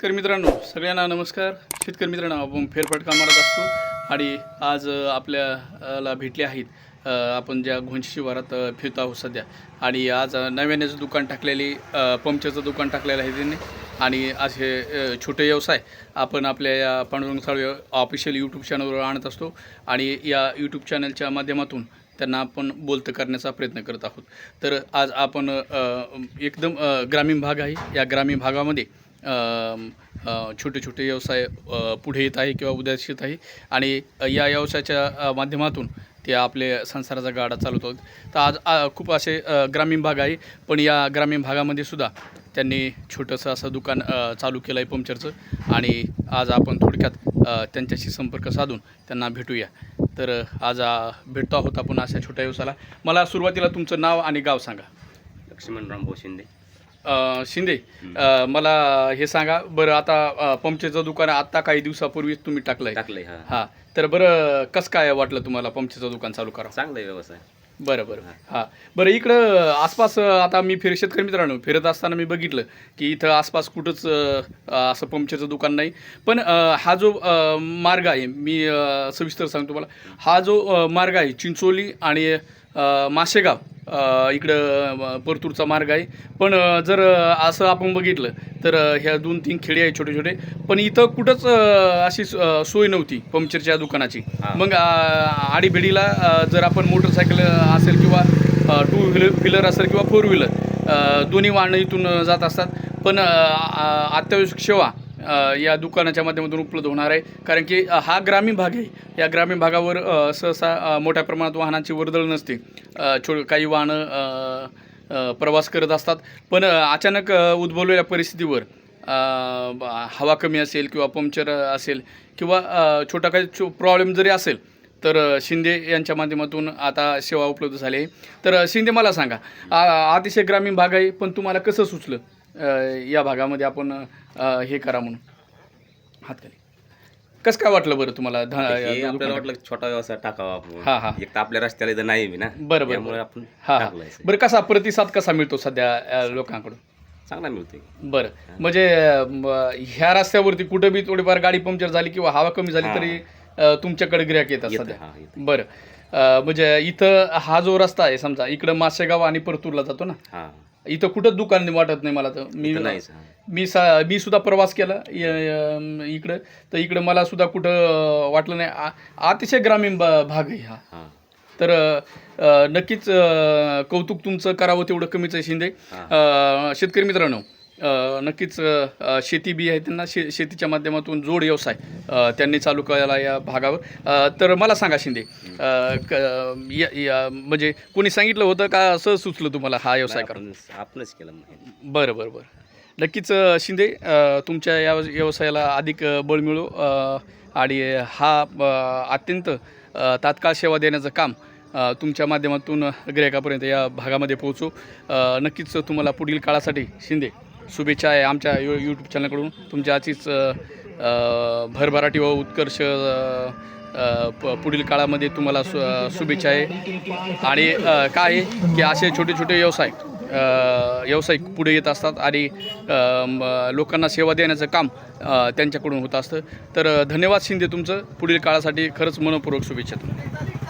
शेतकरी मित्रांनो सगळ्यांना नमस्कार. शेतकरी मित्रांनो आपण फेरफटका मारत असतो आणि आज आपल्याला भेटले आहेत आपण ज्या घोंची शिवारात फिरत आहोत सध्या. आणि आज नव्यानेचं नव्यानेच दुकान टाकलेली पंपचरचं पंक्चरचं दुकान टाकलेलं आहे त्यांनी. आणि असे हे छोटे व्यवसाय आपण आपल्या या पांडुरंगसाळ ऑफिशियल यूट्यूब चॅनलवर आणत असतो. आणि या यूट्यूब चॅनलच्या माध्यमातून त्यांना आपण बोलतं करण्याचा प्रयत्न करत आहोत. तर आज आपण एकदम ग्रामीण भाग आहे. या ग्रामीण भागामध्ये छोटे छोटे व्यवसाय पुढे येत आहे किंवा उद्यास येत आहे. आणि या व्यवसायाच्या माध्यमातून ते आपले संसाराचा गाडा चालवतात तर आज खूप असे ग्रामीण भाग आहे. पण या ग्रामीण भागामध्ये सुद्धा त्यांनी छोटंसं असं दुकान चालू केलं आहे पंक्चरचं. आणि आज आपण थोडक्यात त्यांच्याशी संपर्क साधून त्यांना भेटूया. तर आज भेटतो आहोत आपण अशा छोट्या व्यवसायाला. मला सुरुवातीला तुमचं नाव आणि गाव सांगा. लक्ष्मण रामभाऊ शिंदे अ, शिंदे अ, मला हे सांगा बरं आता अ, दुकान आत्ता काही दिवसापूर्वीच तुम्ही टाकलंय. टाकलंय हा. हां तर बरं कसं काय वाटलं तुम्हाला पंक्चरचं दुकान चालू करा चांगला आहे व्यवसाय. बरं बरं. हां. बरं इकडं आसपास अ, आता मी फिर शेतकरी मित्रांनो फिरत असताना मी बघितलं की इथं आसपास कुठंच अ, असं पंक्चरचं दुकान नाही. पण अ, हा जो अ, मार्ग आहे मी अ, सविस्तर सांगतो मला हा जो अ, मार्ग आहे चिंचोली आणि अ, माशेगाव इकडं परतूरचा मार्ग आहे. पण जर असं आपण बघितलं तर ह्या दोन तीन खेडे आहेत छोटे छोटे पण इथं कुठंच अशी सोय नव्हती पंक्चरच्या दुकानाची. मग आडीभिडीला जर आपण मोटरसायकल असेल किंवा टू व्हीलर व्हीलर असेल किंवा फोर व्हीलर दोन्ही वाहनं इथून जात असतात. पण अत्यावश्यक सेवा या दुकानाच्या माध्यमातून उपलब्ध होणार आहे. कारण की हा ग्रामीण भाग आहे. या ग्रामीण भागावर सहसा मोठ्या प्रमाणात वाहनांची वर्दळ नसते. छो काही वाहनं प्रवास करत असतात. पण अचानक उद्भवलेल्या परिस्थितीवर हवा कमी असेल किंवा पंक्चर असेल किंवा छोटा काही छो प्रॉब्लेम जरी असेल तर शिंदे यांच्या माध्यमातून आता सेवा उपलब्ध झाली आहे. तर शिंदे मला सांगा अतिशय ग्रामीण भाग आहे पण तुम्हाला कसं सुचलं? या भागामध्ये आपण हे करा म्हणून. हात खाली कसं काय वाटलं बरं तुम्हाला? ध- हे आपल्याला? वाटलं की छोटा व्यवसाय टाकावा हा, हा. आपण एक तर आपल्या रस्त्याला इथं नाही मी ना. बरं, बरं, त्यामुळे. आपण हा हा. टाकलाय बरं कसा प्रतिसाद कसा मिळतो सध्या अ, लोकांकडून? चांगला मिळतोय. बरं. म्हणजे अ, म, ह्या रस्त्यावरती कुठं बी थोडीफार गाडी पंक्चर झाली किंवा हवा कमी झाली. तरी अ, तुमच्याकडे गिऱ्हाईक येतात येतं, सध्या. हा, येतं. बरं. अ, म्हणजे इथं हा जो रस्ता आहे समजा इकडं मासेगाव आणि परतूरला जातो ना. हा. इथं कुठंच दुकान वाटत नाही मला तर. मी इथं. मी सा मी सुद्धा प्रवास केला य- य- इकडं. तर इकडं मला सुद्धा कुठं वाटलं नाही. आ- अतिशय ग्रामीण ब- भाग आहे हा. हा. तर अ, नक्कीच अ, कौतुक तुमचं करावं तेवढं कमीच आहे शिंदे. अ, शेतकरी मित्रांनो नक्कीच शेती बी आहे त्यांना शे शेतीच्या माध्यमातून जोड व्यवसाय त्यांनी चालू केला या भागावर. तर मला सांगा शिंदे क- या- म्हणजे कोणी सांगितलं होतं का असं सुचलं तुम्हाला हा व्यवसाय करा? आपण आपणच केलं. बरं बरं बरं. नक्कीच शिंदे तुमच्या या व्यवसायाला अधिक बळ मिळो आणि हा अत्यंत तात्काळ सेवा देण्याचं काम तुमच्या माध्यमातून गिरायकापर्यंत या भागामध्ये पोहोचू. नक्कीच तुम्हाला पुढील काळासाठी शिंदे शुभेच्छा आहे आमच्या यू यूट्यूब चॅनलकडून तुमच्या अशीच भरभराटी व उत्कर्ष प- पुढील काळामध्ये तुम्हाला शु शुभेच्छा आहे. आणि काय आहे की असे छोटे छोटे व्यवसाय व्यावसायिक पुढे येत असतात आणि लोकांना सेवा देण्याचं काम त्यांच्याकडून होत असतं. तर धन्यवाद शिंदे तुमचं. पुढील काळासाठी खरंच मनपूर्वक शुभेच्छा तुम्हाला.